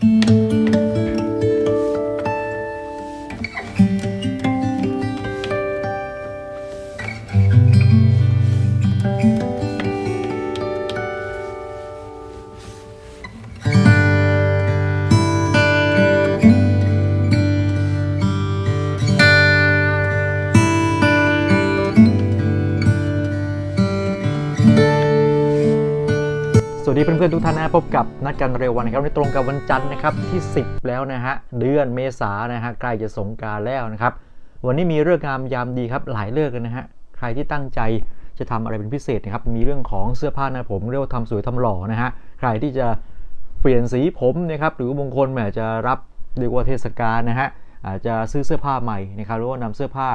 ส พบกับนัดกันเร็ววันนะครับในตรงกับวันจันทร์นะครับที่ 10 แล้วนะฮะเดือนเมษานะฮะใกล้จะสงการแล้วนะครับ วันนี้มีเรื่องงามยามดีครับหลายเรื่องเลยนะฮะใครที่ตั้งใจจะทำอะไรเป็นพิเศษนะครับมีเรื่องของเสื้อผ้านะผมเรียกว่าทำสวยทำหล่อนะฮะใครที่จะเปลี่ยนสีผมนะครับหรือบางคนแหมจะรับเรียกว่าเทศกาลนะฮะอาจจะซื้อเสื้อผ้าใหม่นะครับหรือว่านำเสื้อผ้า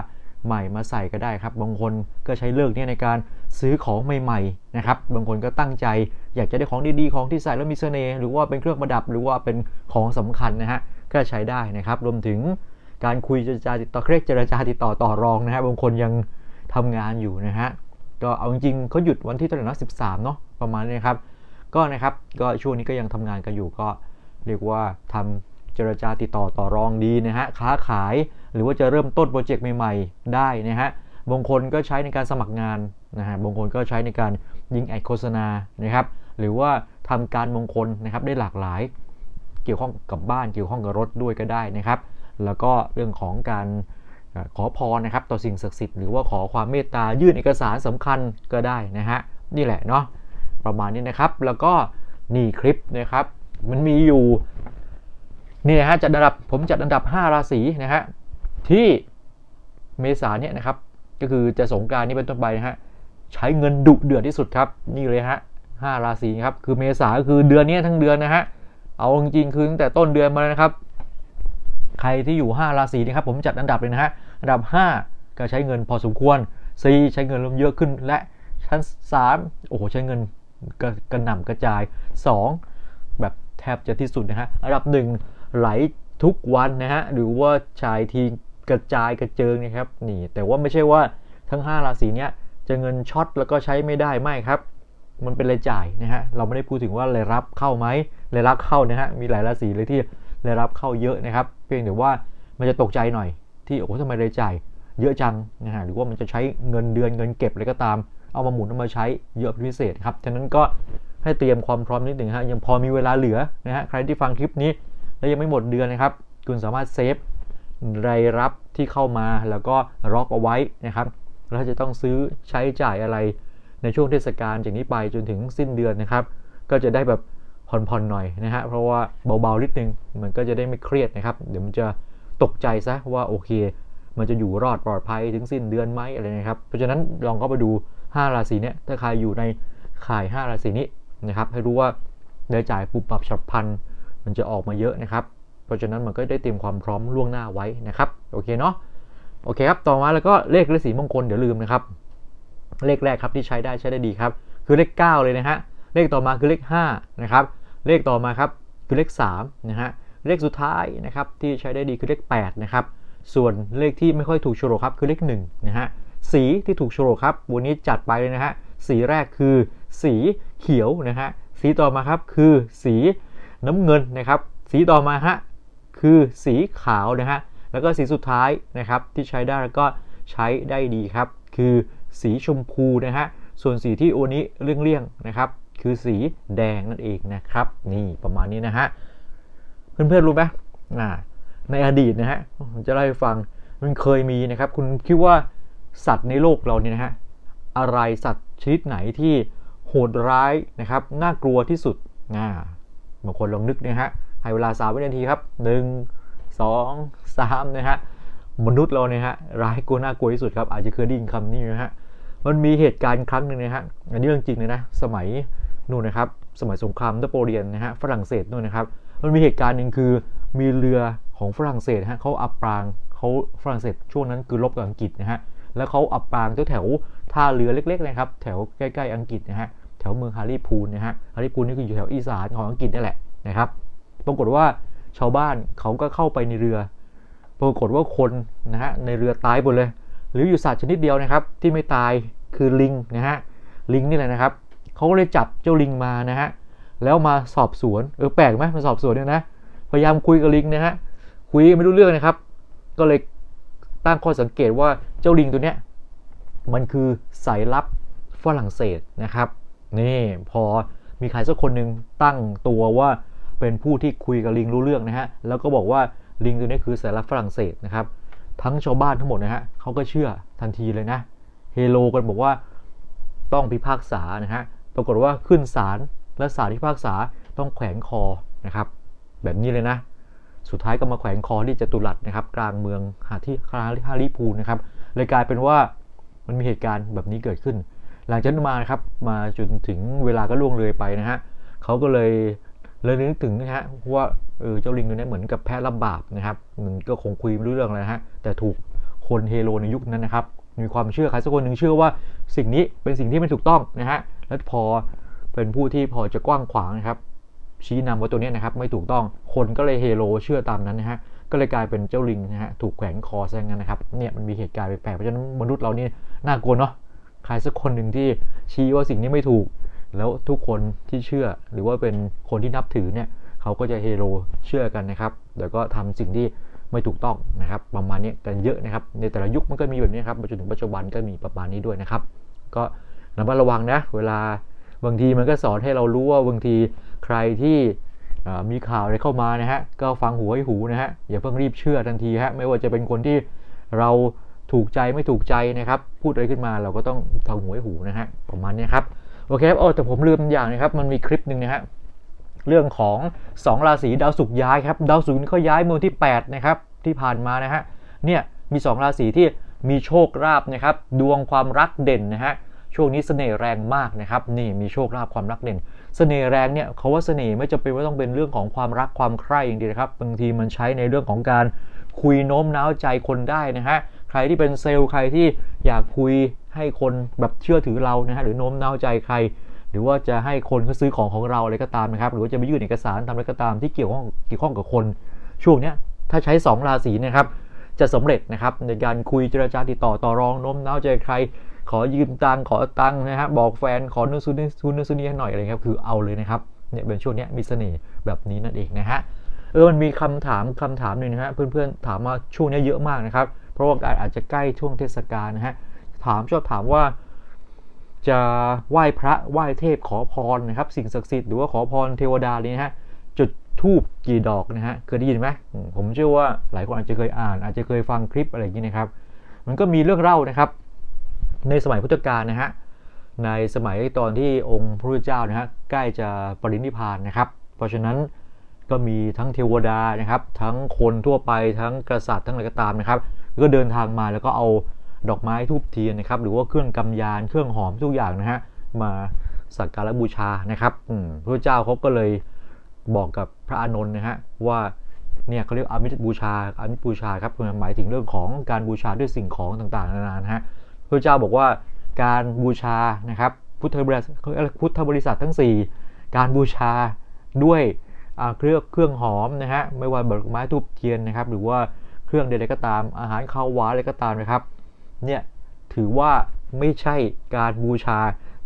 ใหม่มาใส่ก็ได้ครับบางคนก็ใช้เลิกเนี่ยในการ ซื้อของใหม่ๆนะครับบางคนก็ตั้งใจอยากจะได้ของดีๆของที่ใส่แล้วมีเสน่ห์หรือว่าเป็นเครื่องประดับหรือว่าเป็นของสำคัญนะฮะก็ใช้ได้นะครับรวมถึงการคุยเจรจาติดต่อเครียกเจรจาติดต่อต่อรองนะฮะบางคนยังทำงานอยู่นะฮะก็เอาจริงๆเขาหยุดวันที่เท่าไหร่นะ13เนาะประมาณนี้ครับก็นะครับก็ช่วงนี้ก็ยังทำงานกันอยู่ก็เรียกว่าทำเจรจาติดต่อต่อรองดีนะฮะค้าขายหรือว่าจะเริ่มต้นโปรเจกต์ใหม่ ๆ ได้นะฮะบางคนก็ใช้ในการสมัครงาน นะฮะบางคนก็ใช้ในการยิงแอดโฆษณานะครับหรือว่าทำการมงคลนะครับได้หลากหลาย เกี่ยวข้องกับบ้านเกี่ยวข้องกับรถด้วยก็ได้นะครับ แล้วก็เรื่องของการขอพรนะครับต่อสิ่งศักดิ์สิทธิ์หรือว่าขอความเมตตายื่นเอกสารสำคัญก็ได้นะฮะนี่แหละเนาะประมาณนี้นะครับ แล้วก็นี่คลิปนะครับมันมีอยู่นี่นะฮะจัดอันดับผมจัดอันดับ 5 ราศีนะฮะที่เมษาเนี่ยนะครับก็คือจะสงการนี้เป็นต้นไปนะฮะ ใช้เงินดุเดือดที่สุดครับ นี่เลยฮะห้าราศีครับคือเมษาก็คือเดือนนี้ทั้งเดือนนะฮะเอาจริงๆคือตั้งแต่ต้นเดือนมาเลยนะครับ ใครที่อยู่ 5 ราศีนะครับผมจัดอันดับเลยนะฮะอันดับ 5 ก็ใช้เงินพอสมควร 4 ใช้เงินเริ่มเยอะขึ้นและชั้น 3 โอ้โห ใช้เงินกระกระหน่ำกระจาย 2 แบบแทบจะที่สุดนะฮะอันดับ 1 ไหลทุกวันนะฮะหรือว่าชายทีกระจายกระเจิงนะครับนี่แต่ว่าไม่ใช่ว่าทั้ง 5 ราศีเนี้ย จะเงินช็อตแล้วก็ใช้ไม่ได้ไม่ครับ มันเป็นรายจ่ายนะฮะเราไม่ได้พูดถึงว่ารายรับเข้าไหมรายรับเข้านะฮะมีหลายราศีเลยที่รายรับเข้าเยอะนะครับ เพียงแต่ว่ามันจะตกใจหน่อยที่โอ้ทำไมรายจ่ายเยอะจังนะฮะหรือว่ามันจะใช้เงินเดือนเงินเก็บอะไรก็ตาม เอามาหมุนเอามาใช้เยอะพิเศษครับฉะนั้นก็ให้เตรียมความพร้อมนิดหนึ่งฮะยังพอมีเวลาเหลือนะฮะใครที่ฟังคลิปนี้แล้วยังไม่หมดเดือนนะครับ คุณสามารถเซฟรายรับที่เข้ามาแล้วก็ล็อกเอาไว้นะครับ แล้วจะต้องซื้อใช้จ่ายอะไรในช่วงเทศกาลจากนี้ไปจนถึงสิ้นเดือนนะครับ ก็จะได้แบบผ่อนๆหน่อยนะฮะเพราะว่าเบาๆนิดนึงมันก็จะได้ไม่เครียดนะครับ เดี๋ยวมันจะตกใจซะว่าโอเค มันจะอยู่รอดปลอดภัยถึงสิ้นเดือนไหมอะไรนะครับ เพราะฉะนั้นลองเข้าไปดู 5 ราศีเนี้ยถ้าใครอยู่ในข่าย 5 ราศีนี้นะครับ ให้รู้ว่ารายจ่ายปุบปับฉับพลันมันจะออกมาเยอะนะครับ เพราะฉะนั้นมันก็ได้เตรียมความพร้อมล่วงหน้าไว้นะครับ โอเคเนาะ โอเคครับ ต่อมาแล้วก็เลขฤาษีมงคลเดี๋ยวลืมนะครับ เลขแรกครับที่ใช้ได้ใช้ได้ดีครับ คือเลข 9 เลยนะฮะ เลขต่อมาคือเลข5นะครับ เลขต่อมาครับคือเลข3นะฮะ เลขสุดท้ายนะครับที่ใช้ได้ดีคือเลข8นะครับ ส่วนเลขที่ไม่ค่อยถูกโฉลกครับคือเลข1นะฮะ สีที่ถูกโฉลกครับ วันนี้จัดไปเลยนะฮะ สีแรกคือสีเขียวนะฮะ สีต่อมาครับคือสีน้ำเงินนะครับ สีต่อมาฮะคือสีขาวนะฮะ แล้วก็สีสุดท้ายนะครับที่ใช้ได้แล้วก็ใช้ได้ดีครับ คือสีชมพูนะฮะส่วนสีที่โอนี้เลี่ยงๆนะครับ คือสีแดงนั่นเองนะครับ นี่ประมาณนี้นะฮะเพื่อนๆรู้ไหมอ่าในอดีตนะฮะผมจะเล่าให้ฟังมันเคยมีนะครับ คุณคิดว่าสัตว์ในโลกเราเนี่ยนะฮะอะไรสัตว์ชนิดไหนที่โหดร้ายนะครับน่ากลัวที่สุดอ่าบางคนลองนึกนะฮะให้เวลา3วินาทีครับ1 2 3นะฮะมนุษย์เราเนี่ยฮะร้ายกลัวน่ากลัวที่สุดครับอาจจะเคยได้ยินคำนี้นะฮะมันมีเหตุการณ์ครั้งหนึ่งนะฮะอันนี้เรื่องจริงเลยนะสมัยนู่นนะครับสมัยสงครามนโปเลียนนะฮะฝรั่งเศสนู่นนะครับมันมีเหตุการณ์หนึ่งคือมีเรือของฝรั่งเศสฮะเขาอับปรางเขาฝรั่งเศสช่วงนั้นคือรบกับอังกฤษนะฮะแล้วเขาอับปรางแถวท่าเรือเล็กๆนะครับแถวใกล้ๆอังกฤษนะฮะแถวเมืองฮาริพูนนะฮะฮาริพูนนี่คืออยู่แถวอีสานของอังกฤษนี่แหละนะครับปรากฏว่าชาวบ้านเขาก็เข้าไปในเรือ ปรากฏว่าคนนะฮะในเรือตายหมดเลย หรืออยู่สัตว์ชนิดเดียวนะครับ ที่ไม่ตายคือลิงนะฮะลิงนี่แหละนะครับเขาก็เลยจับเจ้าลิงมานะฮะแล้วมาสอบสวนเออแปลกไหมมาสอบสวนเนี่ยนะพยายามคุยกับลิงนะฮะคุยไม่รู้เรื่องนะครับ ก็เลยตั้งข้อสังเกตว่าเจ้าลิงตัวเนี้ยมันคือสายลับฝรั่งเศสนะครับนี่พอมีใครสักคนหนึ่งตั้งตัวว่าเป็นผู้ที่คุยกับลิงรู้เรื่องนะฮะแล้วก็บอกว่า ลิงตัวนี้คือสายลับฝรั่งเศสนะครับ ทั้งชาวบ้านทั้งหมดนะฮะเขาก็เชื่อทันทีเลยนะเฮโลกันบอกว่าต้องพิพากษานะฮะปรากฏว่าขึ้นศาลและศาลพิพากษาต้องแขวนคอนะครับแบบนี้เลยนะ สุดท้ายก็มาแขวนคอที่จตุรัสนะครับ กลางเมืองหาที่คาฮาริพูนะครับเลยกลายเป็นว่ามันมีเหตุการณ์แบบนี้เกิดขึ้น หลังจากนั้นมานะครับมาจนถึงเวลาก็ล่วงเลยไปนะฮะเขาก็เลย เลยนึกถึงนะฮะว่าเออเจ้าลิงตัวนี้เหมือนกับแพะรับบาปนะครับมันก็คงคุยไม่รู้เรื่องอะไรนะฮะแต่ถูกคนเฮโลในยุคนั้นนะครับมีความเชื่อใครสักคนหนึ่งเชื่อว่าสิ่งนี้เป็นสิ่งที่ไม่ถูกต้องนะฮะแล้วพอเป็นผู้ที่พอจะกว้างขวางนะครับ ชี้นำว่าตัวนี้นะครับไม่ถูกต้องคนก็เลยเฮโลเชื่อตามนั้นนะฮะก็เลยกลายเป็นเจ้าลิงนะฮะถูกแขวนคอซะงั้นนะครับเนี่ยมันมีเหตุการณ์แปลกๆเพราะฉะนั้นมนุษย์เรานี่น่ากลัวเนาะใครสักคนหนึ่งที่ชี้ว่าสิ่งนี้ไม่ถูก แล้วทุกคนที่เชื่อหรือว่าเป็นคนที่นับถือเนี่ยเขาก็จะเฮโลเชื่อกันนะครับแล้วก็ทำสิ่งที่ไม่ถูกต้องนะครับ ประมาณนี้กันเยอะนะครับ ในแต่ละยุคมันก็มีแบบนี้ครับมาจนถึงปัจจุบันก็มีประมาณนี้ด้วยนะครับ ก็ระมัดระวังนะเวลาบางทีมันก็สอนให้เรารู้ว่าบางทีใครที่มีข่าวอะไรเข้ามานะฮะก็ฟังหูให้หูนะฮะอย่าเพิ่งรีบเชื่อทันทีฮะไม่ว่าจะเป็นคนที่เราถูกใจไม่ถูกใจนะครับ พูดอะไรขึ้นมาเราก็ต้องทำหูให้หูนะฮะประมาณนี้ครับ โอเคครับโอ้แต่ผมลืมอย่างนะครับ มันมีคลิปหนึ่งนะฮะเรื่องของ 2 ราศีดาวศุกร์ย้ายครับ ดาวศุกร์เขาย้ายเมื่อที่ 8 นะครับ ที่ผ่านมานะฮะเนี่ยมี 2 ราศีที่มีโชคลาภนะครับ ดวงความรักเด่นนะฮะช่วงนี้เสน่ห์แรงมากนะครับ นี่มีโชคลาภความรักเด่น เสน่ห์แรงเนี่ยเขาว่าเสน่ห์ไม่จำเป็นว่าต้องเป็นเรื่องของความรักความใคร่อย่างเดียวนะครับ บางทีมันใช้ในเรื่องของการคุยโน้มน้าวใจคนได้นะฮะใครที่เป็นเซลล์ใครที่อยากคุย ให้คนแบบเชื่อถือเรานะฮะหรือโน้มน้าวใจใคร หรือว่าจะให้คนเขาซื้อของของเราอะไรก็ตามนะครับ หรือว่าจะไปยื่นเอกสารทำอะไรก็ตามที่เกี่ยวข้องเกี่ยวข้องกับคน ช่วงนี้ถ้าใช้ 2 ราศีนะครับจะสำเร็จนะครับในการคุยเจรจาติดต่อต่อรองโน้มน้าวใจใคร ขอยืมตังขอตังนะฮะบอกแฟนขอนู่นซื้อนี่ซื้อนู่นซื้อนี่ให้หน่อยอะไรครับคือเอาเลยนะครับเนี่ยเป็นช่วงนี้มีเสน่ห์แบบนี้นั่นเองนะฮะเออมันมีคำถามคำถามหนึ่งนะฮะเพื่อนๆถามมาช่วงนี้เยอะมากนะครับ เพราะว่าอาจจะใกล้ช่วงเทศกาลนะฮะ ถามชอบถามว่า จะไหว้พระไหว้เทพขอพรนะครับ สิ่งศักดิ์สิทธิ์หรือว่าขอพรเทวดาเลยนะฮะจุดทูบกี่ดอกนะฮะเคยได้ยินไหมผมเชื่อว่าหลายคนอาจจะเคยอ่าน อาจจะเคยฟังคลิปอะไรอย่างนี้นะครับ มันก็มีเรื่องเล่านะครับ ในสมัยพุทธกาลนะฮะในสมัยตอนที่องค์พระพุทธเจ้านะฮะใกล้จะปรินิพพานนะครับ เพราะฉะนั้นก็มีทั้งเทวดานะครับ ทั้งคนทั่วไปทั้งกษัตริย์ทั้งอะไรก็ตามนะครับ ก็เดินทางมาแล้วก็เอา ดอกไม้ทูบเทียนนะครับหรือว่าเครื่องกำยานเครื่องหอมทุกอย่างนะฮะมาสักการะบูชานะครับพระเจ้าเขาก็เลยบอกกับพระอานนท์นะฮะว่าเนี่ยเขาเรียกอามิตรบูชาอามิตรบูชาครับหมายถึงเรื่องของการบูชาด้วยสิ่งของต่างๆนานานะฮะพระเจ้าบอกว่าการบูชานะครับพุทธบริษัทพุทธบริษัททั้ง 4 การบูชาด้วยเครื่องเครื่องหอมนะฮะไม่ว่าดอกไม้ทูบเทียนนะครับ หรือว่าเครื่องใดๆก็ตามอาหารข้าวหวานอะไรก็ตามนะครับ เนี่ยถือว่าไม่ใช่การบูชา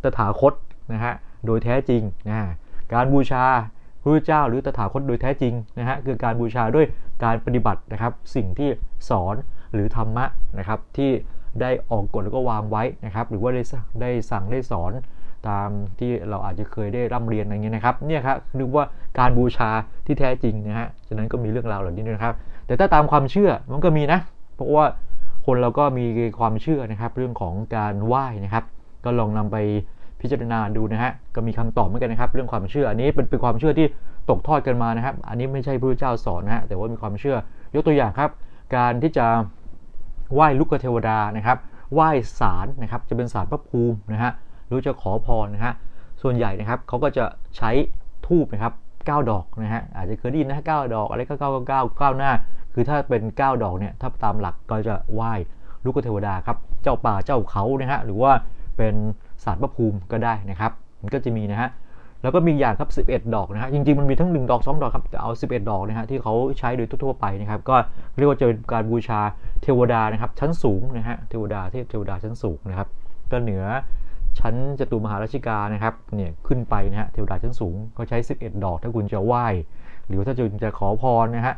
ตถาคตนะฮะโดยแท้จริงนะการบูชาพระเจ้าหรือตถาคตโดยแท้จริงนะฮะคือการบูชาด้วยการปฏิบัตินะครับ สิ่งที่สอนหรือธรรมะนะครับที่ได้ออกกฎแล้วก็วางไว้นะครับ หรือว่าได้ได้สั่งได้สอนตามที่เราอาจจะเคยได้ร่ำเรียนอะไรเงี้ยนะครับเนี่ยครับนึกว่าการบูชาที่แท้จริงนะฮะฉะนั้นก็มีเรื่องราวเหล่านี้ด้วยนะครับ แต่ถ้าตามความเชื่อมันก็มีนะ เพราะว่า คนเราก็มีความเชื่อนะครับ เรื่องของการไหว้นะครับ ก็ลองนำไปพิจารณาดูนะฮะก็มีคำตอบเหมือนกันนะครับ เรื่องความเชื่ออันนี้เป็นเป็นความเชื่อที่ตกทอดกันมานะครับ อันนี้ไม่ใช่พระเจ้าสอนนะฮะแต่ว่ามีความเชื่อยกตัวอย่างครับ การที่จะไหว้ลูกเทวดานะครับไหว้ศาลนะครับจะเป็นศาลพระภูมินะฮะหรือจะขอพรนะฮะส่วนใหญ่นะครับเขาก็จะใช้ทูบนะครับ 9 ดอกนะฮะอาจจะเคยได้ยินนะเก้าดอกอะไรก็เก้าเก้าเก้าหน้า คือถ้าเป็น 9 ดอกเนี่ยถ้าตามหลักก็จะไหว้ลูกเทวดาครับเจ้าป่าเจ้าเขานะฮะหรือว่าเป็นศาลพระภูมิก็ได้นะครับ มันก็จะมีนะฮะแล้วก็มีอย่างครับ 11 ดอกนะฮะจริงๆมันมีทั้ง 1 ดอก 2 ดอกครับแต่เอา 11 ดอกนะฮะที่เขาใช้โดยทั่วไปนะครับก็เรียกว่าจะเป็นการบูชาเทวดานะครับชั้นสูงนะฮะเทวดาเทพเทวดาชั้นสูงนะครับก็เหนือ ชั้นจตุมหาราชิกานะครับเนี่ยขึ้นไปนะฮะเทวดาชั้นสูงเขาใช้ 11 ดอก ถ้าคุณจะไหว้ หรือว่าถ้าจะจะขอพรนะฮะ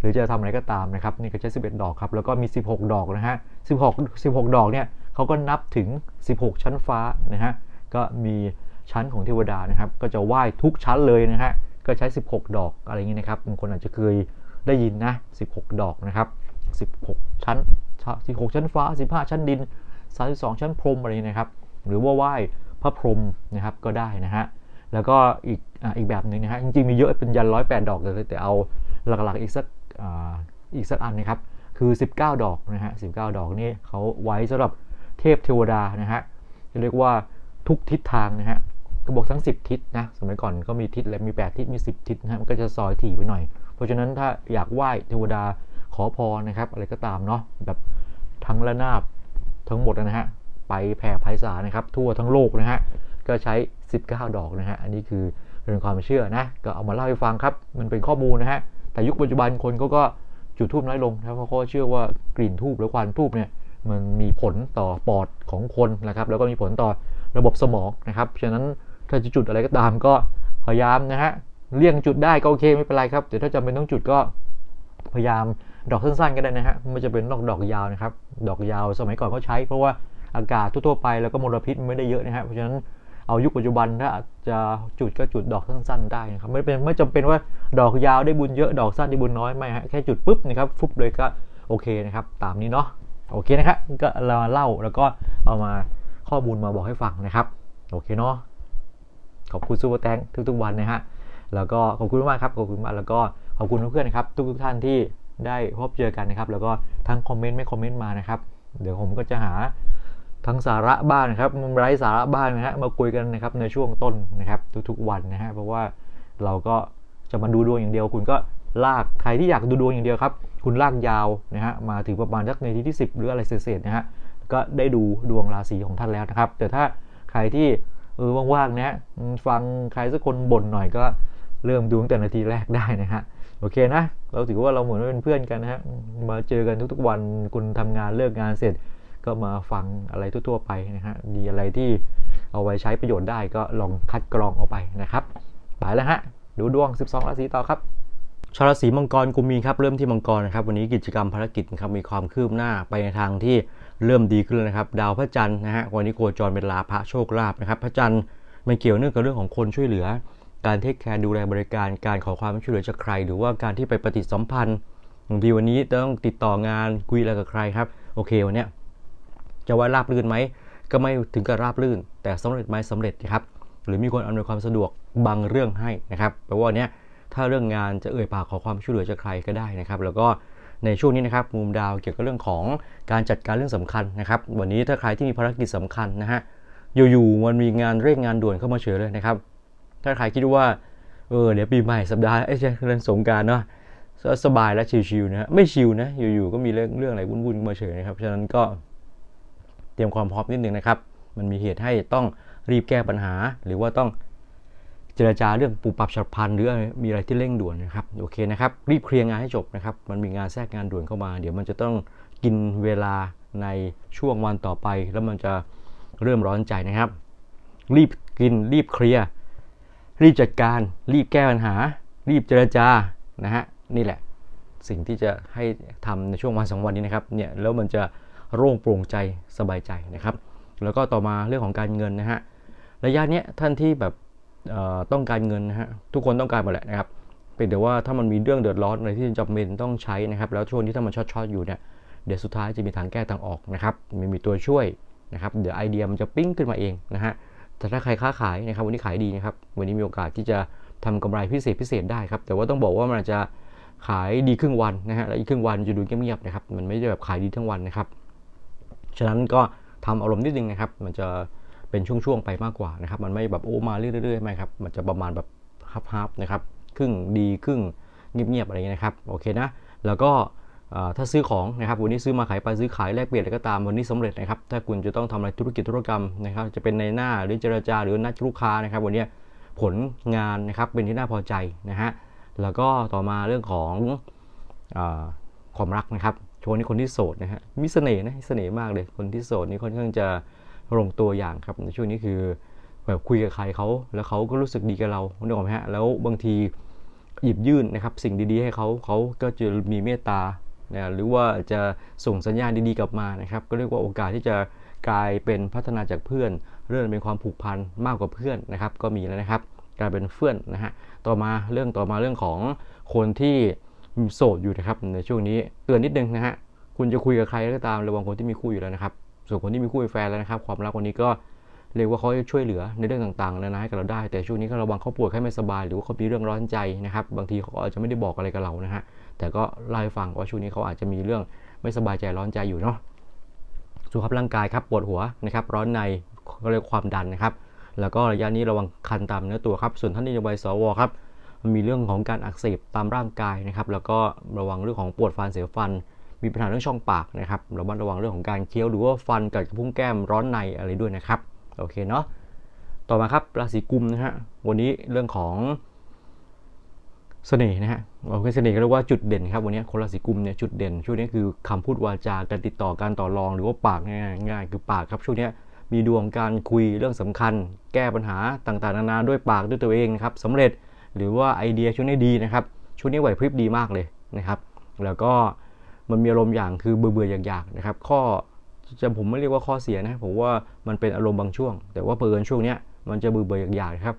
หรือจะทำอะไรก็ตามนะครับนี่ก็ใช้ 11 ดอกครับแล้วก็มี 16 ดอกนะฮะ16 16 ดอกเนี่ยเขาก็นับถึง 16 ชั้นฟ้านะฮะก็มีชั้นของเทวดานะครับก็จะไหว้ทุกชั้นเลยนะฮะก็ใช้ 16 ดอกอะไรอย่างนี้นะครับบางคนอาจจะเคยได้ยินนะ 16 ดอกนะครับ 16 ชั้น 16 ชั้นฟ้า 15 ชั้นดิน 32 ชั้นพรมอะไรอย่างนี้นะครับ หรือว่าไหว้พระพรหมนะครับก็ได้นะฮะแล้วก็อีกออีกแบบหนึ่งนะฮะจริงๆมีเยอะเป็นยันร้อยแปดดอกเลยแต่เอาหลักๆอีกสักออีกสักอันนะครับคือ 19 ดอกนะฮะ19ดอกนี่เขาไว้สำหรับเทพเทวดานะฮะจะเรียกว่าทุกทิศทางนะฮะก็บอกทั้ง 10 ทิศนะสมัยก่อนก็มีทิศและมี 8 ทิศมี 10 ทิศนะฮะมันก็จะซอยถี่ไปหน่อย เพราะฉะนั้นถ้าอยากไหว้เทวดาขอพรนะครับ อะไรก็ตามเนาะแบบทั้งระนาบทั้งหมดนะฮะ ไปแผ่ไพศาลนะครับ ทั่วทั้งโลกนะฮะก็ใช้ 19 ดอกนะฮะอันนี้คือเป็นความเชื่อนะก็เอามาเล่าให้ฟังครับ มันเป็นข้อมูลนะฮะแต่ยุคปัจจุบันคนเขาก็จุดทูบน้อยลงนะเพราะเขาเชื่อว่ากลิ่นทูบหรือควันทูบเนี่ยมันมีผลต่อปอดของคนนะครับ แล้วก็มีผลต่อระบบสมองนะครับฉะนั้นถ้าจะจุดอะไรก็ตามก็พยายามนะฮะเลี่ยงจุดได้ก็โอเคไม่เป็นไรครับแต่ถ้าจำเป็นต้องจุดก็พยายามดอกสั้นๆก็ได้นะฮะไม่จะเป็นดอกดอกยาวนะครับ ดอกยาวสมัยก่อนเขาใช้ เพราะว่า อากาศทั่วไปแล้วก็มลพิษไม่ได้เยอะนะฮะเพราะฉะนั้นเอายุคปัจจุบันถ้าจะจุดก็จุดดอกสั้นๆได้นะครับไม่เป็นไม่จำเป็นว่าดอกยาวได้บุญเยอะดอกสั้นได้บุญน้อยไม่ฮะแค่จุดปุ๊บนะครับฟุบเลยก็โอเคนะครับ ตามนี้เนาะโอเคนะครับก็เรามาเล่าแล้วก็เอามาข้อมูลมาบอกให้ฟังนะครับ โอเคเนาะขอบคุณซูเปอร์แตงทุกๆวันนะฮะแล้วก็ขอบคุณมากครับขอบคุณมากแล้วก็ขอบคุณเพื่อนๆนะครับ ทุกๆท่านที่ได้พบเจอกันนะครับ แล้วก็ทั้งคอมเมนต์ไม่คอมเมนต์มานะครับ เดี๋ยวผมก็จะหา ทั้งสาระบ้างนะครับมไร้สาระบ้างนะฮะมาคุยกันนะครับในช่วงต้นนะครับทุกๆวันนะฮะเพราะว่าเราก็จะมาดูดวงอย่างเดียว คุณก็ลากใครที่อยากดูดวงอย่างเดียวครับ คุณลากยาวนะฮะมาถึงประมาณสักในที่ที่ 10 หรืออะไรเศษๆนะฮะก็ได้ดูดวงราศีของท่านแล้วนะครับ แต่ถ้าใครที่เออว่างๆนะฮะฟังใครสักคนบ่นหน่อยก็เริ่มดูตั้งแต่นาทีแรกได้นะฮะโอเคนะ เราถือว่าเราเหมือนเป็นเพื่อนกันนะฮะมาเจอกันทุกๆวันคุณทำงานเลิกงานเสร็จ ก็มาฟังอะไรทั่วๆไปนะฮะมีอะไรที่เอาไว้ใช้ประโยชน์ได้ก็ลองคัดกรองเอาไปนะครับไปแล้วฮะดูดวง 12 ราศีต่อครับชาวราศีมังกรกุมมีครับเริ่มที่มังกรนะครับวันนี้กิจกรรมภารกิจครับมีความคืบหน้าไปในทางที่เริ่มดีขึ้นนะครับ ดาวพระจันทร์นะฮะวันนี้โคจรเป็นลาภะโชคลาภนะครับพระจันทร์มันเกี่ยวเนื่องกับเรื่องของคนช่วยเหลือ การเทคแคร์ดูแลบริการการขอความช่วยเหลือจากใคร หรือว่าการที่ไปปฏิสัมพันธ์บางทีวันนี้ต้องติดต่องานคุยอะไรกับใครครับโอเควันเนี้ย จะว่าราบรื่นไหมก็ไม่ถึงกับราบรื่น แต่สำเร็จไหมสำเร็จนะครับหรือมีคนอำนวยความสะดวกบางเรื่องให้นะครับแปลว่าเนี้ยถ้าเรื่องงานจะเอ่ยปากขอความช่วยเหลือจากใครก็ได้นะครับ แล้วก็ในช่วงนี้นะครับมุมดาวเกี่ยวกับเรื่องของการจัดการเรื่องสำคัญนะครับวันนี้ถ้าใครที่มีภารกิจสำคัญนะฮะอยู่ๆมันมีงานเร่งงานด่วนเข้ามาเฉยเลยนะครับ ถ้าใครคิดว่าเออเดี๋ยวปีใหม่สัปดาห์ไอ้ใช่เรื่องสงการเนาะสบายและชิวๆนะฮะไม่ชิวนะอยู่ๆก็มีเรื่องเรื่องอะไรวุ่นๆมาเฉยนะครับฉะนั้นก็ เตรียมความพร้อมนิดนึงนะครับ มันมีเหตุให้ต้องรีบแก้ปัญหา หรือว่าต้องเจรจาเรื่องปูปรับฉับพลันหรือมีอะไรที่เร่งด่วนนะครับโอเคนะครับ รีบเคลียร์งานให้จบนะครับ มันมีงานแทรกงานด่วนเข้ามา เดี๋ยวมันจะต้องกินเวลาในช่วงวันต่อไป แล้วมันจะเริ่มร้อนใจนะครับ รีบกินรีบเคลียร์รีบจัดการ รีบแก้ปัญหา รีบเจรจานะฮะนี่แหละ สิ่งที่จะให้ทำในช่วงวันสองวันนี้นะครับเนี่ยแล้วมันจะ โล่งโปร่งใจสบายใจนะครับ แล้วก็ต่อมาเรื่องของการเงินนะฮะระยะเนี้ยท่านที่แบบต้องการเงินนะฮะทุกคนต้องการหมดแหละนะครับเป็นแต่ว่าถ้ามันมีเรื่องเดือดร้อนอะไรที่จำเป็นต้องใช้นะครับ แล้วช่วงที่ถ้ามันช็อตๆอยู่เนี่ยเดี๋ยวสุดท้ายจะมีทางแก้ทางออกนะครับมีมีตัวช่วยนะครับเดี๋ยวไอเดียมันจะปิ้งขึ้นมาเองนะฮะแต่ถ้าใครค้าขายนะครับวันนี้ขายดีนะครับวันนี้มีโอกาสที่จะทำกำไรพิเศษพิเศษได้ครับแต่ว่าต้องบอกว่ามันจะขายดีครึ่งวันนะฮะแล้วอีกครึ่งวันจะดูเงียบๆนะครับมันไม่ได้แบบขายดีทั้งวันนะครับ ฉะนั้นก็ทำอารมณ์นิดนึงนะครับ มันจะเป็นช่วงๆไปมากกว่านะครับ มันไม่แบบโอ้มาเรื่อยๆไม่ครับ มันจะประมาณแบบฮับๆนะครับ ครึ่งดีครึ่งเงียบๆอะไรเงี้ยนะครับ โอเคนะ แล้วก็ถ้าซื้อของนะครับ วันนี้ซื้อมาขายไปซื้อขายแลกเปลี่ยนอะไรก็ตามวันนี้สำเร็จนะครับ ถ้าคุณจะต้องทำอะไรธุรกิจธุรกรรมนะครับ จะเป็นในหน้าหรือเจรจาหรือนัดลูกค้านะครับ วันนี้ผลงานนะครับเป็นที่น่าพอใจนะฮะ แล้วก็ต่อมาเรื่องของอความรักนะครับ โชว์นี้คนที่โสดนะฮะมีเสน่ห์นะเสน่ห์มากเลยคนที่โสดนี่ค่อนข้างจะลงตัวอย่างครับในช่วงนี้คือแบบคุยกับใครเขาแล้วเขาก็รู้สึกดีกับเรานึกออกไหมฮะแล้วบางทีหยิบยื่นนะครับสิ่งดีๆให้เขาเขาก็จะมีเมตตานะหรือว่าจะส่งสัญญาณดีๆกลับมานะครับ ก็เรียกว่าโอกาสที่จะกลายเป็นพัฒนาจากเพื่อน เรื่องเป็นความผูกพันมากกว่าเพื่อนนะครับ ก็มีแล้วนะครับ กลายเป็นเพื่อนนะฮะต่อมาเรื่องต่อมาเรื่องของคนที่ โสดอยู่นะครับในช่วงนี้เตือนนิดนึงนะฮะคุณจะคุยกับใครก็ตามระวังคนที่มีคู่อยู่แล้วนะครับส่วนคนที่มีคู่มีแฟนแล้วนะครับความรักวันนี้ก็เรียกว่าเขาจะช่วยเหลือในเรื่องต่างๆนานาให้กับเราได้ แต่ช่วงนี้ก็ระวังเขาป่วยแค่ไม่สบาย หรือว่าเขามีเรื่องร้อนใจนะครับบางทีเขาอาจจะไม่ได้บอกอะไรกับเรานะฮะแต่ก็เล่าให้ฟังว่าช่วงนี้เขาอาจจะมีเรื่องไม่สบายใจร้อนใจอยู่เนาะสุขภาพร่างกายครับปวดหัวนะครับร้อนในก็เรียกความดันนะครับ แล้วก็ระยะนี้ระวังคันตามเนื้อตัวครับส่วนท่านที่จะไปสวครับ มันมีเรื่องของการอักเสบตามร่างกายนะครับ แล้วก็ระวังเรื่องของปวดฟันเสียวฟัน มีปัญหาเรื่องช่องปากนะครับระมัดระวังเรื่องของการเคี้ยวหรือว่าฟันกัดกระพุ้งแก้มร้อนในอะไรด้วยนะครับโอเคเนาะต่อมาครับราศีกุมนะฮะวันนี้เรื่องของเสน่ห์นะฮะเราเสน่ห์ก็เรียกว่าจุดเด่นครับวันนี้คนราศีกุมเนี่ยจุดเด่น ช่วงนี้คือคำพูดวาจาการติดต่อการต่อรองหรือว่าปากง่ายง่ายคือปากครับช่วงนี้มีดวงการคุยเรื่องสำคัญ แก้ปัญหาต่างๆนานาด้วยปากด้วยตัวเองนะครับสำเร็จ หรือว่าไอเดียช่วงนี้ดีนะครับช่วงนี้ไหวพริบดีมากเลยนะครับ แล้วก็มันมีอารมณ์อย่างคือเบื่อเบื่ออยากๆนะครับ ข้อจะผมไม่เรียกว่าข้อเสียนะผมว่ามันเป็นอารมณ์บางช่วง แต่ว่าเปินช่วงเนี้ยมันจะเบื่อเบื่ออยากๆครับ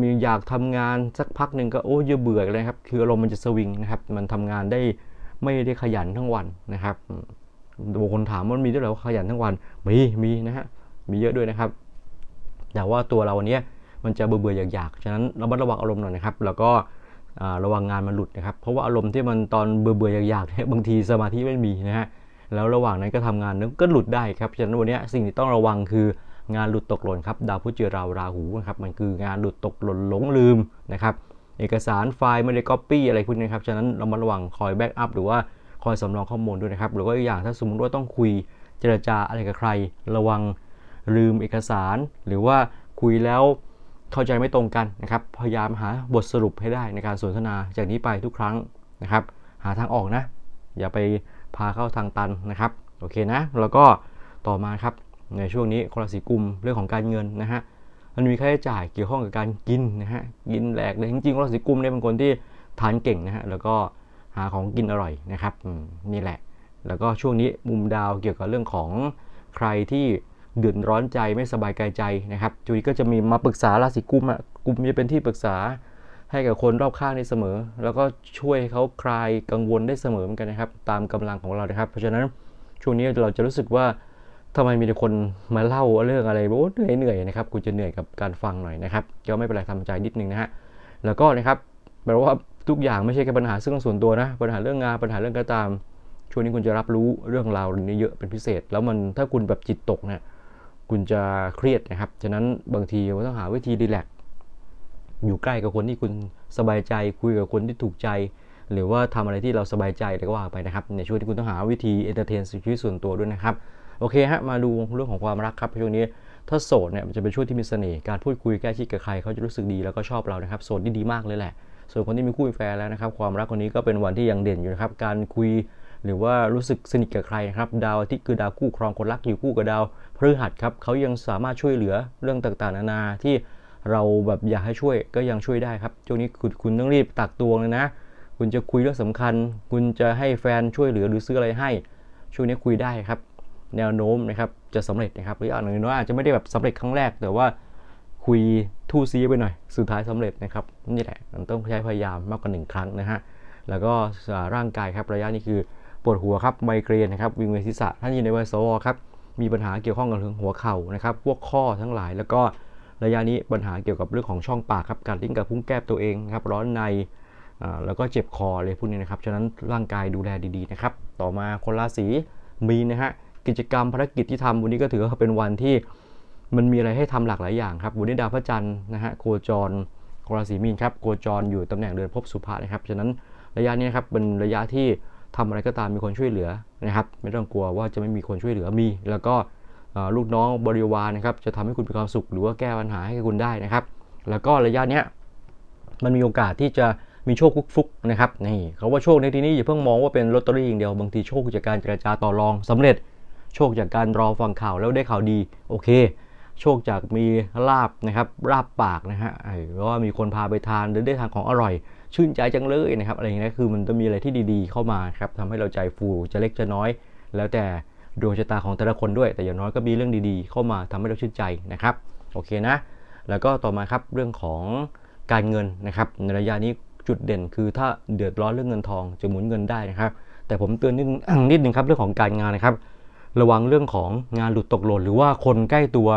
มีอยากทำงานสักพักหนึ่งก็โอ้ยเบื่อเลยครับ คืออารมณ์มันจะสวิงนะครับ มันทำงานได้ไม่ได้ขยันทั้งวันนะครับบางคนถามว่ามีด้วยหรอขยันทั้งวัน มี มีนะฮะ มีเยอะด้วยนะครับ แต่ว่าตัวเราเนี้ย มันจะเบื่อเบื่ออยากๆ ฉะนั้นระมัดระวังอารมณ์หน่อยนะครับ แล้วก็ระวังงานมันหลุดนะครับ เพราะว่าอารมณ์ที่มันตอนเบื่อเบื่ออยากๆเนี่ยบางทีสมาธิไม่มีนะฮะ แล้วระหว่างนั้นก็ทำงานนึงก็หลุดได้ครับ ฉะนั้นวันนี้สิ่งที่ต้องระวังคืองานหลุดตกหล่นครับ ดาวพุธเจอราราหูนะครับ มันคืองานหลุดตกหล่นหลงลืมนะครับ เอกสารไฟล์ไม่ได้ก๊อปปี้อะไรพวกนี้ครับ ฉะนั้นเรามาระวังคอยแบ็กอัพหรือว่าคอยสำรองข้อมูลด้วยนะครับ หรือว่าอีกอย่างถ้าสมมติว่าต้องคุยเจรจาอะไรกับใคร ระวังลืมเอกสาร หรือว่าคุยแล้ว เข้าใจไม่ตรงกันนะครับ พยายามหาบทสรุปให้ได้ในการสนทนาจากนี้ไปทุกครั้งนะครับ หาทางออกนะ อย่าไปพาเข้าทางตันนะครับ โอเคนะ แล้วก็ต่อมาครับในช่วงนี้คนราศีกุมเรื่องของการเงินนะฮะมันมีค่าใช้จ่ายเกี่ยวข้องกับการกินนะฮะกินแหลกเลยจริงๆราศีกุมเนี่ยเป็นคนที่ทานเก่งนะฮะแล้วก็หาของกินอร่อยนะครับนี่แหละ แล้วก็ช่วงนี้มุมดาวเกี่ยวกับเรื่องของใครที่ เดือดร้อนใจไม่สบายกายใจนะครับ จุยก็จะมีมาปรึกษาราศีกุมอะกุมจะเป็นที่ปรึกษาให้กับคนรอบข้างได้เสมอ แล้วก็ช่วยเขาคลายกังวลได้เสมอเหมือนกันนะครับ ตามกำลังของเรานะครับ เพราะฉะนั้นช่วงนี้เราจะรู้สึกว่าทำไมมีแต่คนมาเล่าเรื่องอะไรโอ้เหนื่อยเหนื่อยนะครับกูจะเหนื่อยกับการฟังหน่อยนะครับก็ไม่เป็นไรทำใจนิดนึงนะฮะแล้วก็นะครับแปลว่าทุกอย่างไม่ใช่แค่ปัญหาซึ่งส่วนตัวนะปัญหาเรื่องงานปัญหาเรื่องก็ตามช่วงนี้คุณจะรับรู้เรื่องราวนี้เยอะเป็นพิเศษ แล้วมันถ้าคุณแบบจิตตกเนี่ย คุณจะเครียดนะครับ ฉะนั้นบางทีเราต้องหาวิธีรีแลกอยู่ใกล้กับคนที่คุณสบายใจ คุยกับคนที่ถูกใจ หรือว่าทำอะไรที่เราสบายใจแล้วก็ว่าไปนะครับ ในช่วงที่คุณต้องหาวิธีเอนเตอร์เทนชีวิตส่วนตัวด้วยนะครับ โอเคฮะ มาดูเรื่องของความรักครับช่วงนี้ถ้าโสดเนี่ยมันจะเป็นช่วงที่มีเสน่ห์ การพูดคุยแก้ชิดกับใครเขาจะรู้สึกดีแล้วก็ชอบเรานะครับ โสดดีมากเลยแหละ ส่วนคนที่มีคู่มีแฟนแล้วนะครับ ความรักคนนี้ก็เป็นวันที่ยังเด่นอยู่นะครับ การคุย หรือว่ารู้สึกสนิทกับใครครับ ดาวอาทิตย์คือดาวคู่ครองคนรักอยู่คู่กับดาวพฤหัสครับเขายังสามารถช่วยเหลือเรื่องต่างๆ นานาที่เราแบบอยากให้ช่วยก็ยังช่วยได้ครับช่วงนี้คุณคุณต้องรีบตักตวงเลยนะ คุณจะคุยเรื่องสำคัญ คุณจะให้แฟนช่วยเหลือหรือซื้ออะไรให้ ช่วงนี้คุยได้ครับ แนวโน้มนะครับจะสำเร็จนะครับหรืออย่างน้อยอาจจะไม่ได้แบบสำเร็จครั้งแรก แต่ว่าคุยทู่ซีไปหน่อย สุดท้ายสำเร็จนะครับนี่แหละมันต้องใช้พยายามมากกว่าหนึ่งครั้งนะฮะแล้วก็ร่างกายครับระยะนี้คือ ปวดหัวครับไมเกรนนะครับวิงเวียนศีรษะท่านอยู่ในวัยสวครับมีปัญหาเกี่ยวข้องกับเรื่องหัวเข่านะครับพวกข้อทั้งหลาย แล้วก็ระยะนี้ปัญหาเกี่ยวกับเรื่องของช่องปากครับการลิ้นกับพุ้งแก้มตัวเองครับร้อนในแล้วก็เจ็บคอเลยพวกนี้นะครับฉะนั้นร่างกายดูแลดีๆนะครับต่อมาคนราศีมีนะฮะกิจกรรมภารกิจที่ทำวันนี้ก็ถือว่าเป็นวันที่มันมีอะไรให้ทำหลากหลายอย่างครับวันนี้ดาวพระจันทร์นะฮะโคจรราศีมีนครับโคจรอยู่ตำแหน่งเดือนภพสุภานะครับฉะนั้นระยะนี้ครับเป็นระยะที่ ทำอะไรก็ตามมีคนช่วยเหลือนะครับ ไม่ต้องกลัวว่าจะไม่มีคนช่วยเหลือมี แล้วก็ลูกน้องบริวารนะครับจะทำให้คุณมีความสุขหรือว่าแก้ปัญหาให้คุณได้นะครับ แล้วก็ระยะนี้มันมีโอกาสที่จะมีโชคฟุกๆนะครับนี่เขาว่าโชคในที่นี้อย่าเพิ่งมองว่าเป็นลอตเตอรี่อย่างเดียวบางทีโชคจากการเจรจาต่อรองสำเร็จ โชคจากการรอฟังข่าวแล้วได้ข่าวดีโอเค โชคจากมีลาบนะครับลาบปากนะฮะหรือว่ามีคนพาไปทานหรือได้ทานของอร่อย ชื่นใจจังเลยนะครับอะไรอย่างเงี้ยคือมันจะมีอะไรที่ดีๆ เข้ามาครับทำให้เราใจฟูจะเล็กจะน้อย แล้วแต่ดวงชะตาของแต่ละคนด้วย แต่อย่างน้อยก็มีเรื่องดีๆ เข้ามาทำให้เราชื่นใจนะครับโอเคนะ แล้วก็ต่อมาครับเรื่องของการเงินนะครับในระยะนี้จุดเด่นคือถ้าเดือดร้อนเรื่องเงินทองจะหมุนเงินได้นะครับ แต่ผมเตือนนิดนิดนึงครับเรื่องของการงานนะครับ ระวังเรื่องของงานหลุดตกหล่นหรือว่าคนใกล้ตัว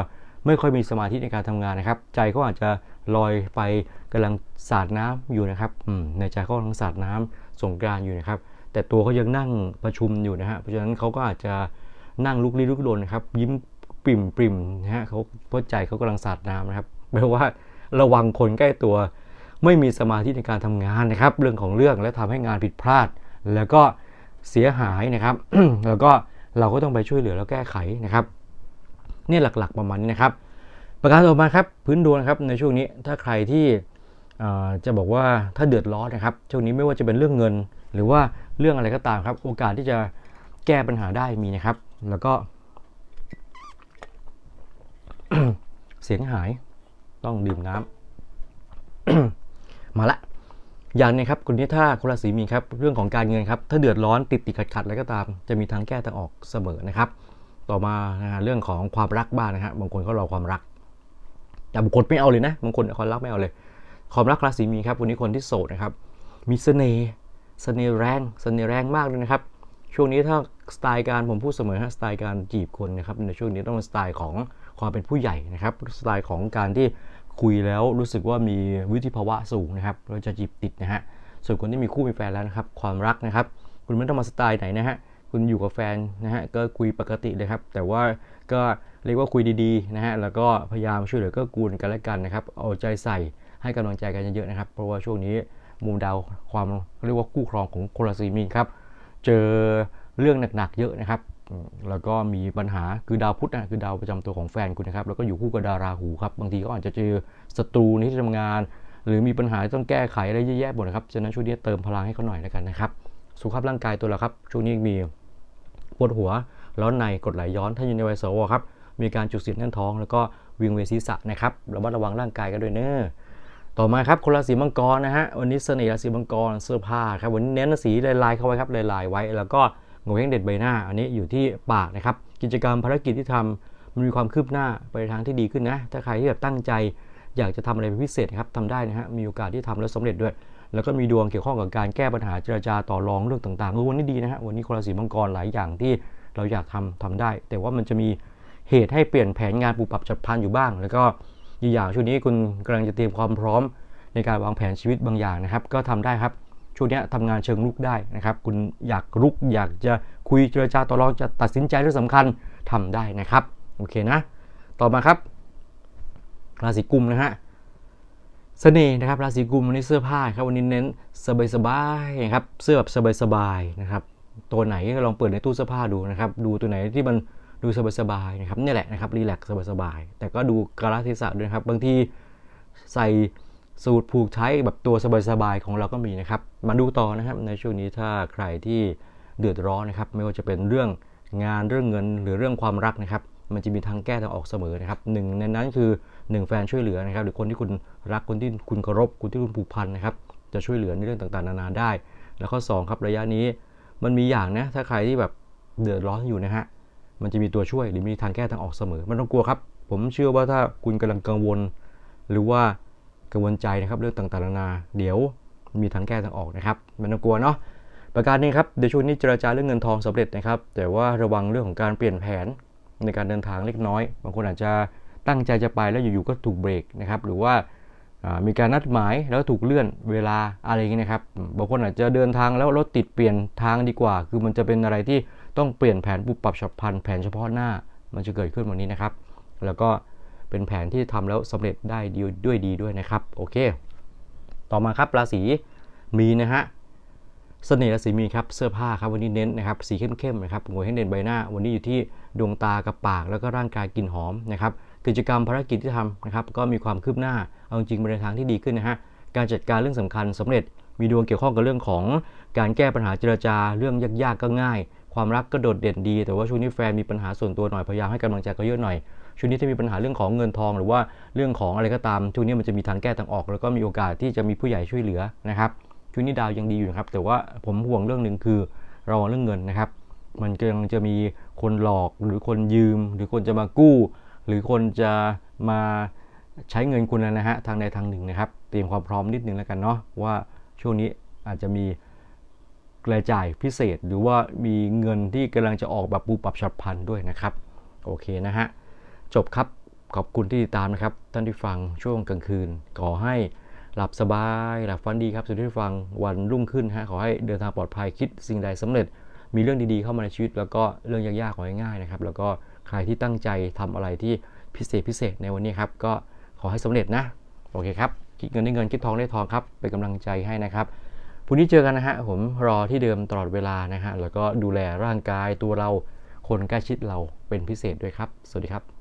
ไม่ค่อยมีสมาธิในการทำงานนะครับ ใจเขาอาจจะลอยไปกำลังสาดน้ำอยู่นะครับในใจเขากำลังสาดน้ำสงกรานอยู่นะครับ แต่ตัวเขายังนั่งประชุมอยู่นะฮะเพราะฉะนั้นเขาก็อาจจะนั่งลุกลี้ลุกลนนะครับ ยิ้มปริมปริมนะฮะเขาเพราะใจเขากำลังสาดน้ำนะครับแปลว่าระวังคนใกล้ตัว ไม่มีสมาธิในการทำงานนะครับ เรื่องของเรื่องและทำให้งานผิดพลาด แล้วก็เสียหายนะครับ แล้วก็เราก็ต้องไปช่วยเหลือแล้วแก้ไขนะครับ เนี่ยหลักๆประมาณนี้นะครับ ประการต่อมาครับพื้นดวงครับในช่วงนี้ถ้าใครที่จะบอกว่าถ้าเดือดร้อนนะครับช่วงนี้ไม่ว่าจะเป็นเรื่องเงิน หรือว่าเรื่องอะไรก็ตามครับ โอกาสที่จะแก้ปัญหาได้มีนะครับ แล้วก็ เสียงหายต้องดื่มน้ำมาละอย่างนี้ครับคุณนี้ถ้าคนราศีมีนครับเรื่องของการเงินครับถ้าเดือดร้อนติดติดขัดขัดอะไรก็ตาม จะมีทางแก้ทางออกเสมอนะครับ ต่อมานะฮะเรื่องของความรักบ้างนะฮะบางคนเขารอความรัก แต่บางคนไม่เอาเลยนะบางคนความรักไม่เอาเลย ความรักราศีมีนครับวันนี้คนที่โสดนะครับ มีเสน่ห์เสน่ห์แรงเสน่ห์แรงมากเลยนะครับ ช่วงนี้ถ้าสไตล์การผมพูดเสมอฮะสไตล์การจีบคนนะครับในช่วงนี้ต้องเป็นสไตล์ของความเป็นผู้ใหญ่นะครับสไตล์ของการที่คุยแล้วรู้สึกว่ามีวุฒิภาวะสูงนะครับเราจะจีบติดนะฮะส่วนคนที่มีคู่มีแฟนแล้วนะครับ ความรักนะครับ คุณไม่ต้องมาสไตล์ไหนนะฮะ คุณอยู่กับแฟนนะฮะก็คุยปกติเลยครับ แต่ว่าก็เรียกว่าคุยดีๆนะฮะแล้วก็พยายามช่วยเหลือก็กูลกันและกันนะครับ เอาใจใส่ให้กำลังใจกันเยอะๆนะครับ เพราะว่าช่วงนี้มุมดาวความเรียกว่าคู่ครองของคนราศีมีนครับ เจอเรื่องหนักๆเยอะนะครับ แล้วก็มีปัญหาคือดาวพุธนะคือดาวประจำตัวของแฟนคุณนะครับ แล้วก็อยู่คู่กับดาวราหูครับ บางทีก็อาจจะเจอศัตรูในที่ทำงาน หรือมีปัญหาต้องแก้ไขอะไรเยอะแยะหมดนะครับ ฉะนั้นช่วงนี้เติมพลังให้เขาหน่อยแล้วกันนะครับ สุขภาพร่างกายตัวเราครับ ช่วงนี้มีปวดหัว ร้อนในกรดไหลย้อน ถ้าอยู่ในวัยสวครับ มีการจุกเสียดแน่นท้อง แล้วก็วิงเวียนศีรษะนะครับระมัดระวังร่างกายกันด้วยเนอะต่อมาครับคนราศีมังกรนะฮะ วันนี้เสน่ห์ราศีมังกรเสื้อผ้าครับ วันนี้เน้นสีลายๆเข้าไว้ครับ ลายๆไว้ แล้วก็งงเฮงเด็ดใบหน้า อันนี้อยู่ที่ปากนะครับ กิจกรรมภารกิจที่ทำมันมีความคืบหน้าไปทางที่ดีขึ้นนะ ถ้าใครที่แบบตั้งใจ อยากจะทำอะไรเป็นพิเศษครับทำได้นะฮะ มีโอกาสที่ทำแล้วสำเร็จด้วย แล้วก็มีดวงเกี่ยวข้องกับการแก้ปัญหาเจรจาต่อรองเรื่องต่างๆเออวันนี้ดีนะฮะวันนี้คนราศีมังกรหลายอย่างที่เราอยากทำทำได้ แต่ว่ามันจะมีเหตุให้เปลี่ยนแผนงานปรับปรับจัดพันอยู่บ้าง แล้วก็อีกอย่างช่วงนี้คุณกำลังจะเตรียมความพร้อมในการวางแผนชีวิตบางอย่างนะครับ ก็ทำได้ครับช่วงนี้ทำงานเชิงลุกได้นะครับ คุณอยากลุกอยากจะคุยเจรจาต่อรองจะตัดสินใจเรื่องสำคัญทำได้นะครับโอเคนะ ต่อมาครับ ราศีกุมนะฮะ เสน่ห์นะครับราศีกุมวันนี้เสื้อผ้าครับวันนี้เน้นสบายๆนะครับเสื้อแบบสบายๆนะครับตัวไหนก็ลองเปิดในตู้เสื้อผ้าดูนะครับดูตัวไหนที่มันดูสบายๆนะครับนี่แหละนะครับรีแลกซ์สบายๆแต่ก็ดูกาลเทศะด้วยนะครับบางทีใส่สูตรผูกใช้แบบตัวสบายๆของเราก็มีนะครับ มาดูต่อนะครับในช่วงนี้ถ้าใครที่เดือดร้อนนะครับ ไม่ว่าจะเป็นเรื่องงานเรื่องเงินหรือเรื่องความรักนะครับ มันจะมีทางแก้ทางออกเสมอนะครับหนึ่งในนั้นคือ หนึ่งแฟนช่วยเหลือนะครับหรือคนที่คุณรักคนที่คุณเคารพคนที่คุณผูกพันนะครับจะช่วยเหลือในเรื่องต่างๆ นานาได้ แล้วข้อสองครับระยะนี้มันมีอย่างนะถ้าใครที่แบบเดือดร้อนอยู่นะฮะมันจะมีตัวช่วยหรือมีทางแก้ทางออกเสมอไมันต้องกลัวครับ ผมเชื่อว่าถ้าคุณกำลังกังวล หรือว่ากังวลใจนะครับเรื่องต่างๆนานาเดี๋ยวมีทางแก้ทางออกนะครับไมันต้องกลัวเนาะประการนี้ครับเดี๋ยวช่วงนี้เจรจาเรื่องเงินทองสำเร็จนะครับ แต่ว่าระวังเรื่องของการเปลี่ยนแผนในการเดินทางเล็กน้อย บางคนอาจจะ ตั้งใจจะไปแล้วอยู่ๆก็ถูกเบรกนะครับหรือว่ามีการนัดหมายแล้วถูกเลื่อนเวลาอะไรอย่างนี้นะครับบางคนอาจจะเดินทางแล้วรถติดเปลี่ยนทางดีกว่า คือมันจะเป็นอะไรที่ต้องเปลี่ยนแผนปุบปรับฉับพลันแผนเฉพาะหน้า มันจะเกิดขึ้นวันนี้นะครับ แล้วก็เป็นแผนที่ทำแล้วสำเร็จได้ดีด้วยดีด้วยนะครับโอเค ต่อมาครับราศีมีนะฮะเสน่ห์ราศีมีครับเสื้อผ้าครับวันนี้เน้นนะครับสีเข้มๆนะครับงวยให้เด่นใบหน้า วันนี้อยู่ที่ดวงตากับปากแล้วก็ร่างกายกลิ่นหอมนะครับ กิจกรรมภารกิจที่ทำนะครับก็มีความคืบหน้าเอาจริงไปในทางที่ดีขึ้นนะฮะการจัดการเรื่องสำคัญสำเร็จมีดวงเกี่ยวข้องกับเรื่องของการแก้ปัญหาเจรจาเรื่องยากๆก็ง่าย ความรักก็โดดเด่นดี แต่ว่าช่วงนี้แฟนมีปัญหาส่วนตัวหน่อยพยายามให้กำลังใจเขาเยอะหน่อยช่วงนี้ถ้ามีปัญหาเรื่องของเงินทอง หรือว่าเรื่องของอะไรก็ตามช่วงนี้มันจะมีทางแก้ทางออก แล้วก็มีโอกาสที่จะมีผู้ใหญ่ช่วยเหลือนะครับช่วงนี้ดาวยังดีอยู่นะครับแต่ว่าผมห่วงเรื่องหนึ่งคือระวังเรื่องเงินนะครับ มันกำลังจะมีคนหลอกหรือคนยืม หรือคนจะมากู้ หรือคนจะมาใช้เงินคุณนะฮะทางใดทางหนึ่งนะครับ เตรียมความพร้อมนิดนึงแล้วกันเนาะว่าช่วงนี้อาจจะมีรายจ่ายพิเศษ หรือว่ามีเงินที่กำลังจะออกแบบปูปรับฉับพลันด้วยนะครับ โอเคนะฮะจบครับขอบคุณที่ติดตามนะครับท่านที่ฟังช่วงกลางคืนขอให้หลับสบายหลับฝันดีครับส่วนที่ฟังวันรุ่งขึ้นฮะขอให้เดินทางปลอดภัยคิดสิ่งใดสำเร็จ มีเรื่องดีๆเข้ามาในชีวิต แล้วก็เรื่องยากๆขอให้ง่ายนะครับ แล้วก็ ใครที่ตั้งใจทำอะไรที่พิเศษพิเศษในวันนี้ครับ ก็ขอให้สำเร็จนะ โอเคครับ คิดเงินได้เงินคิดทองได้ทองครับ เป็นกำลังใจให้นะครับพรุ่งนี้เจอกันนะฮะ ผมรอที่เดิมตลอดเวลานะฮะ แล้วก็ดูแลร่างกายตัวเรา คนใกล้ชิดเราเป็นพิเศษด้วยครับ สวัสดีครับ